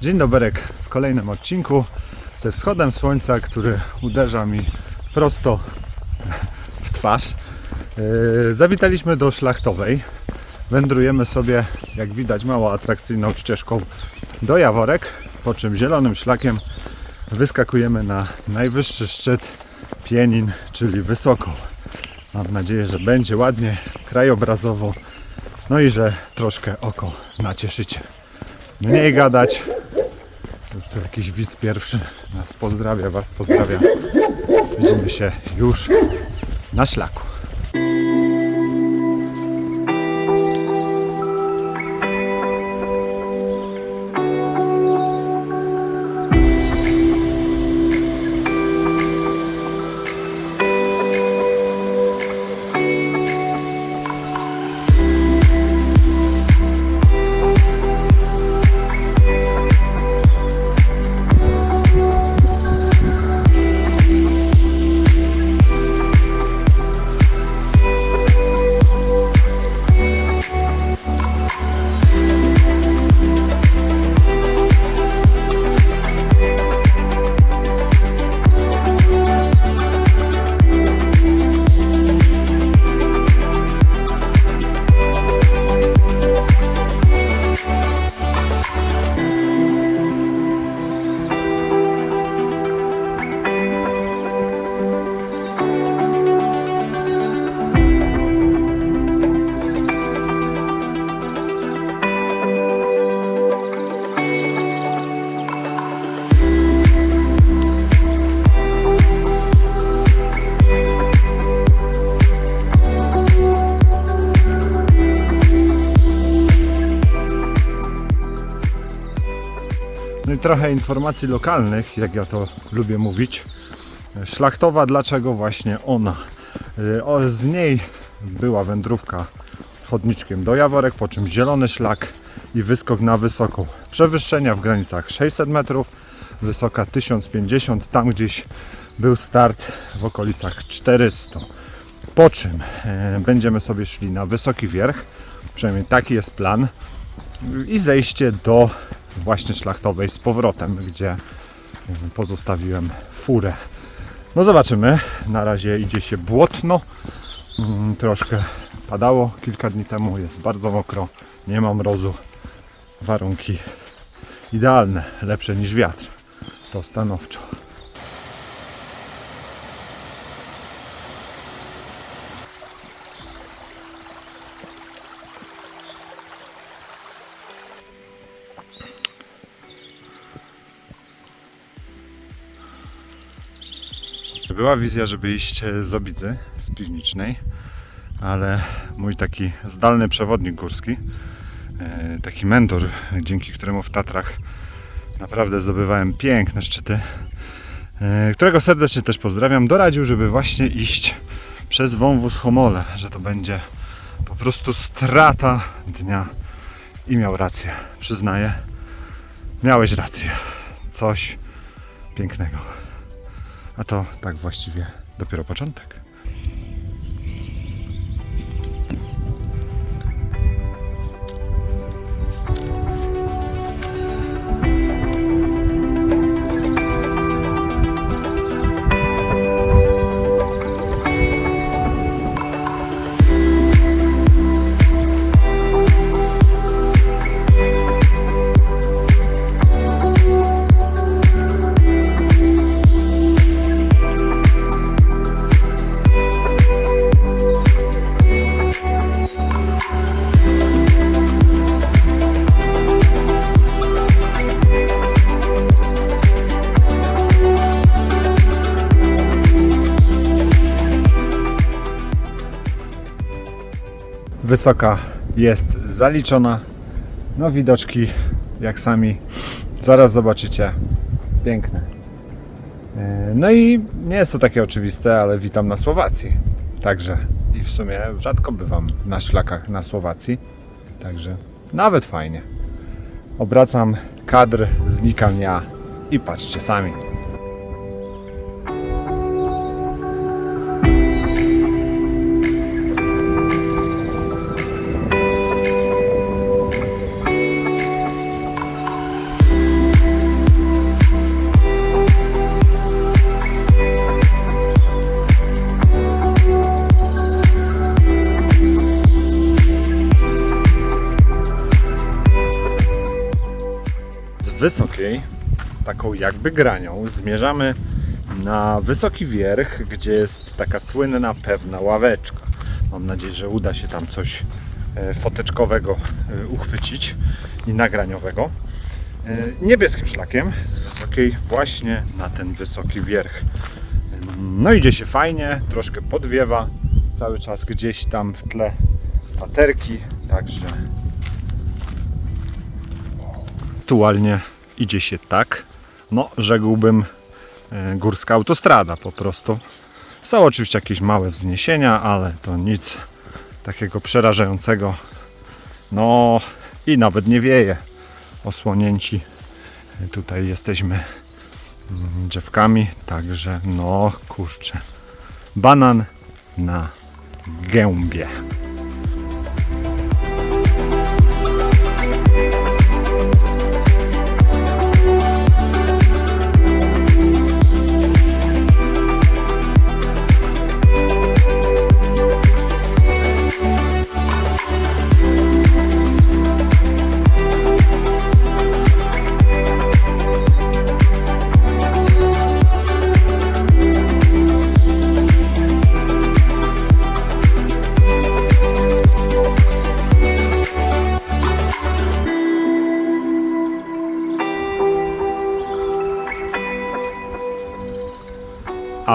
Dzień doberek w kolejnym odcinku ze wschodem słońca, który uderza mi prosto w twarz. Yy, Zawitaliśmy do Szlachtowej. Wędrujemy sobie, jak widać, mało atrakcyjną ścieżką do Jaworek, po czym zielonym szlakiem wyskakujemy na najwyższy szczyt Pienin, czyli Wysoką. Mam nadzieję, że będzie ładnie, krajobrazowo, no i że troszkę oko nacieszycie. Mniej gadać. Jakiś widz pierwszy nas pozdrawia, Was pozdrawia. Widzimy się już na szlaku. Trochę informacji lokalnych, jak ja to lubię mówić. Szlachtowa, dlaczego właśnie ona? Y, o, Z niej była wędrówka chodniczkiem do Jaworek, po czym zielony szlak i wyskok na wysoką. Przewyższenia w granicach 600 metrów, wysoka 1050, tam gdzieś był start w okolicach 400. Po czym e, będziemy sobie szli na wysoki wierch, przynajmniej taki jest plan, i zejście do właśnie szlachtowej z powrotem, gdzie pozostawiłem furę. No zobaczymy. Na razie idzie się błotno. Mm, Troszkę padało kilka dni temu, jest bardzo mokro, nie ma mrozu. Warunki idealne, lepsze niż wiatr. To stanowczo. Była wizja, żeby iść z Obidzy, z Piwnicznej, ale mój taki zdalny przewodnik górski, e, taki mentor, dzięki któremu w Tatrach naprawdę zdobywałem piękne szczyty, e, którego serdecznie też pozdrawiam, doradził, żeby właśnie iść przez wąwóz Homole, że to będzie po prostu strata dnia i miał rację, przyznaję. Miałeś rację. Coś pięknego. A to tak właściwie dopiero początek. Wysoka jest zaliczona. No widoczki, jak sami zaraz zobaczycie, piękne. E, No i nie jest to takie oczywiste, ale witam na Słowacji. Także i w sumie rzadko bywam na szlakach na Słowacji. Także nawet fajnie. Obracam kadr, znikam ja i patrzcie sami. Wysokiej, taką jakby granią, zmierzamy na wysoki wierch, gdzie jest taka słynna pewna ławeczka. Mam nadzieję, że uda się tam coś e, foteczkowego e, uchwycić i nagraniowego. E, Niebieskim szlakiem z wysokiej właśnie na ten wysoki wierch. No idzie się fajnie, troszkę podwiewa, cały czas gdzieś tam w tle paterki, także aktualnie idzie się tak, no rzekłbym e, górska autostrada po prostu. Są oczywiście jakieś małe wzniesienia, ale to nic takiego przerażającego. No i nawet nie wieje. Osłonięci e, tutaj jesteśmy mm, drzewkami, także no kurczę. Banan na gębie.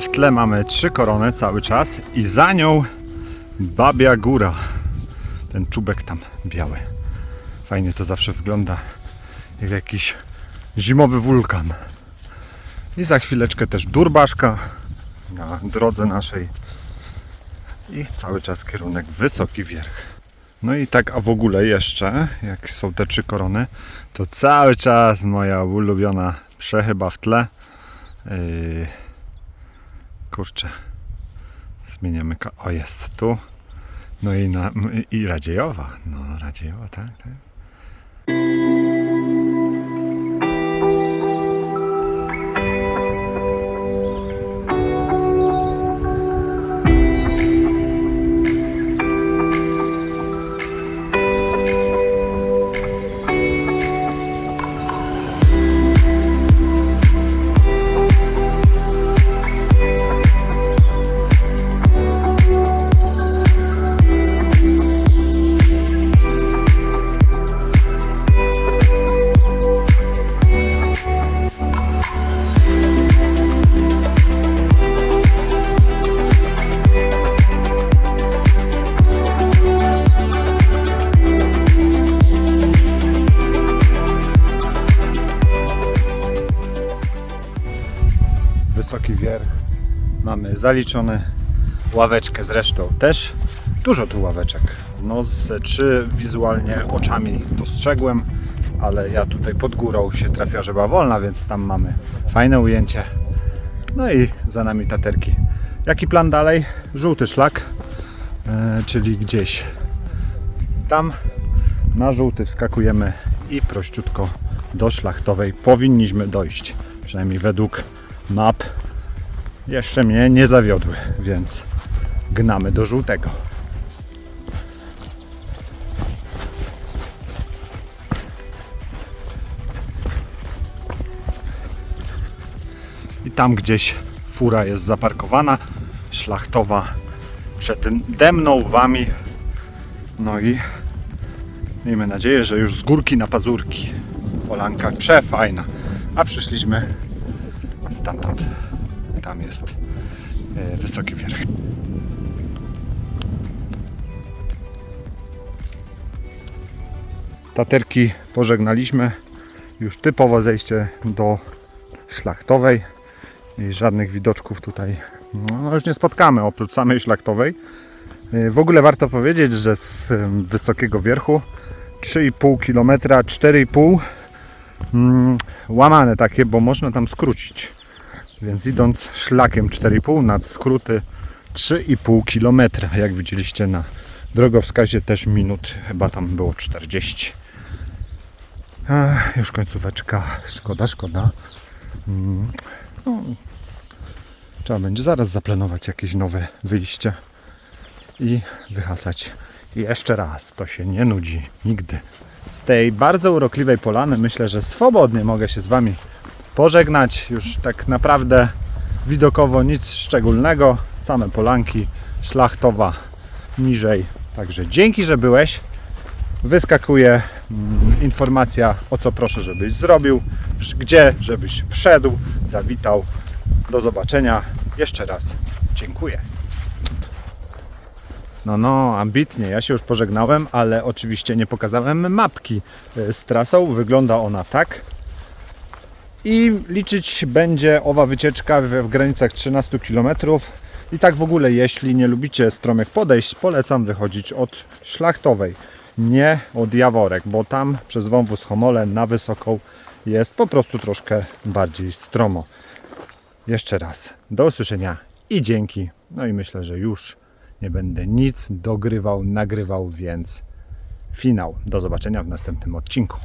W tle mamy trzy korony cały czas i za nią Babia Góra. Ten czubek tam biały. Fajnie to zawsze wygląda jak jakiś zimowy wulkan. I za chwileczkę też Durbaszka na drodze naszej. I cały czas kierunek wysoki wierch. No i tak, a w ogóle jeszcze, jak są te trzy korony, to cały czas moja ulubiona przechyba w tle. Yy, kurczę, zmieniamy. O, jest tu. No i, na, i Radziejowa. No, Radziejowa, tak, tak. Mamy zaliczone ławeczkę zresztą też. Dużo tu ławeczek. No z trzy wizualnie oczami dostrzegłem, ale ja tutaj pod górą się trafia żeba wolna, więc tam mamy fajne ujęcie. No i za nami taterki. Jaki plan dalej? Żółty szlak, e, czyli gdzieś tam na żółty wskakujemy i prościutko do szlachtowej powinniśmy dojść. Przynajmniej według map jeszcze mnie nie zawiodły, więc gnamy do żółtego. I tam gdzieś fura jest zaparkowana, szlachtowa przed demną wami. No i miejmy nadzieję, że już z górki na pazurki. Polanka przefajna. A przyszliśmy stamtąd. Tam jest e, wysoki wierch. Taterki pożegnaliśmy. Już typowo zejście do szlachtowej. I żadnych widoczków tutaj no, już nie spotkamy oprócz samej szlachtowej. E, W ogóle warto powiedzieć, że z wysokiego wierchu 3,5 km, 4,5 mm, łamane takie, bo można tam skrócić. Więc idąc szlakiem 4,5 nad skróty 3,5 km. Jak widzieliście na drogowskazie też minut chyba tam było 40. Ach, już końcóweczka. Szkoda, szkoda. Mm, no, trzeba będzie zaraz zaplanować jakieś nowe wyjście i wyhasać. I jeszcze raz, to się nie nudzi nigdy. z tej bardzo urokliwej polany myślę, że swobodnie mogę się z Wami pożegnać. Już tak naprawdę widokowo nic szczególnego, same polanki, szlachtowa niżej. Także dzięki, że byłeś. Wyskakuje mm, informacja o co proszę, żebyś zrobił, gdzie żebyś wszedł, zawitał. Do zobaczenia. Jeszcze raz dziękuję. No, no, ambitnie. Ja się już pożegnałem, ale oczywiście nie pokazałem mapki e, z trasą. Wygląda ona tak. I liczyć będzie owa wycieczka w, granicach 13 km. I tak w ogóle, jeśli nie lubicie stromych podejść, polecam wychodzić od szlachtowej, nie od Jaworek, bo tam przez wąwóz Homole na Wysoką jest po prostu troszkę bardziej stromo. Jeszcze raz do usłyszenia i dzięki. No i myślę, że już nie będę nic dogrywał, nagrywał, więc finał. Do zobaczenia w następnym odcinku.